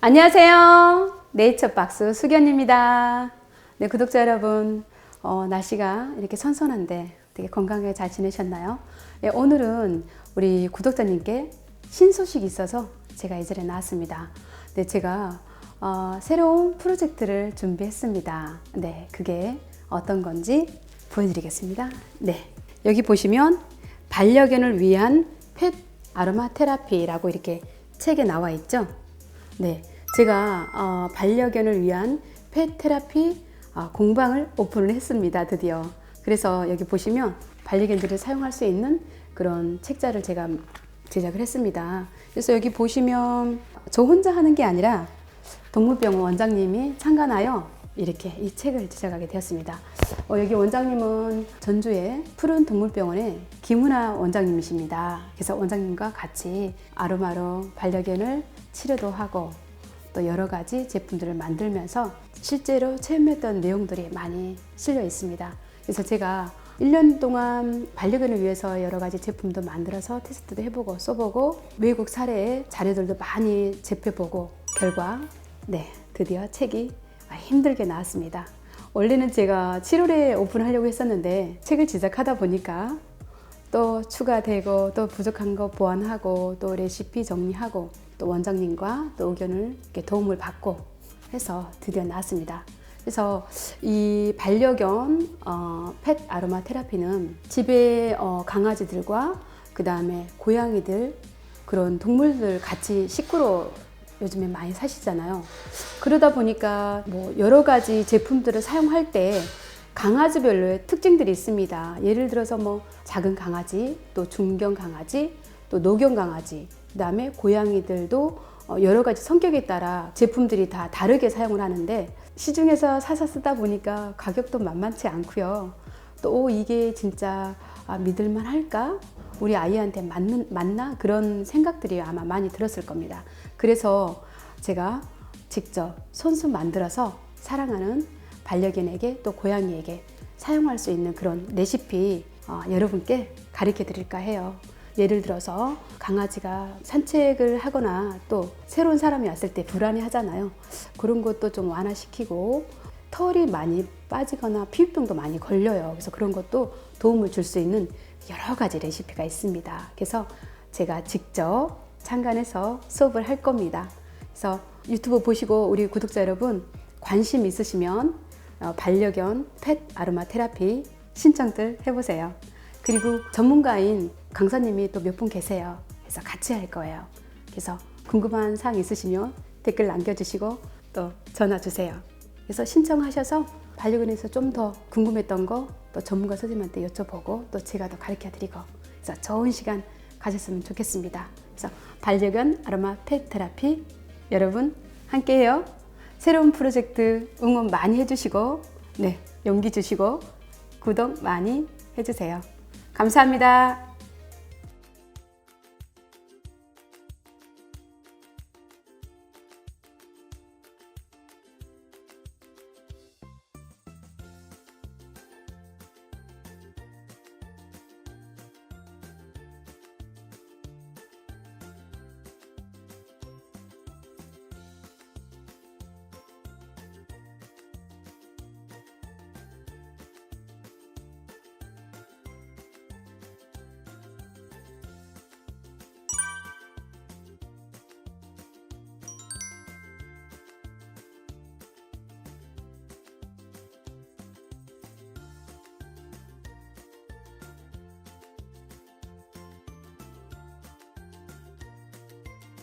안녕하세요. 네이처박스 수견입니다. 네, 구독자 여러분, 어, 날씨가 이렇게 선선한데 되게 건강하게 잘 지내셨나요? 네, 오늘은 우리 구독자님께 신소식이 있어서 제가 이 자리에 나왔습니다. 네, 제가 어, 새로운 프로젝트를 준비했습니다. 네, 그게 어떤 건지 보여드리겠습니다. 네, 여기 보시면 반려견을 위한 펫 아로마 테라피라고 이렇게 책에 나와 있죠. 네, 제가 어, 반려견을 위한 펫 테라피 어, 공방을 오픈을 했습니다. 드디어. 그래서 여기 보시면 반려견들이 사용할 수 있는 그런 책자를 제가 제작을 했습니다. 그래서 여기 보시면 저 혼자 하는 게 아니라 동물병원 원장님이 참관하여 이렇게 이 책을 제작하게 되었습니다. 어, 여기 원장님은 전주의 푸른 동물병원의 김은아 원장님이십니다. 그래서 원장님과 같이 아로마로 반려견을 치료도 하고 또 여러 가지 제품들을 만들면서 실제로 체험했던 내용들이 많이 실려 있습니다. 그래서 제가 1년 동안 반려견을 위해서 여러 가지 제품도 만들어서 테스트도 해보고 써보고 외국 사례의 자료들도 많이 접해보고 결과 네 드디어 책이 힘들게 나왔습니다. 원래는 제가 7월에 오픈하려고 했었는데 책을 제작하다 보니까 또 추가되고 또 부족한 거 보완하고 또 레시피 정리하고 또 원장님과 또 의견을 이렇게 도움을 받고 해서 드디어 나왔습니다. 그래서 이 반려견 어, 펫 아로마 테라피는 집에 어, 강아지들과 그 다음에 고양이들 그런 동물들 같이 식구로 요즘에 많이 사시잖아요. 그러다 보니까 뭐 여러 가지 제품들을 사용할 때 강아지별로의 특징들이 있습니다. 예를 들어서 뭐 작은 강아지, 또 중견 강아지, 또 노견 강아지, 그 다음에 고양이들도 어, 여러 가지 성격에 따라 제품들이 다 다르게 사용을 하는데 시중에서 사서 쓰다 보니까 가격도 만만치 않고요. 또 오, 이게 진짜 아, 믿을만 할까? 우리 아이한테 맞는, 맞나? 그런 생각들이 아마 많이 들었을 겁니다. 그래서 제가 직접 손수 만들어서 사랑하는 반려견에게 또 고양이에게 사용할 수 있는 그런 레시피 어, 여러분께 가르쳐 드릴까 해요. 예를 들어서 강아지가 산책을 하거나 또 새로운 사람이 왔을 때 불안해 하잖아요. 그런 것도 좀 완화시키고 털이 많이 빠지거나 피부병도 많이 걸려요. 그래서 그런 것도 도움을 줄 수 있는 여러 가지 레시피가 있습니다. 그래서 제가 직접 참관해서 수업을 할 겁니다. 그래서 유튜브 보시고 우리 구독자 여러분 관심 있으시면 어, 반려견 펫 아로마 테라피 신청들 해보세요. 그리고 전문가인 강사님이 또 몇 분 계세요. 그래서 같이 할 거예요. 그래서 궁금한 사항 있으시면 댓글 남겨주시고 또 전화 주세요. 그래서 신청하셔서 반려견에서 좀 더 궁금했던 거 또 전문가 선생님한테 여쭤보고 또 제가 더 가르쳐 드리고 그래서 좋은 시간 가졌으면 좋겠습니다. 그래서 반려견 아로마 펫 테라피 여러분 함께해요. 새로운 프로젝트 응원 많이 해주시고 네 용기 주시고 구독 많이 해주세요. 감사합니다.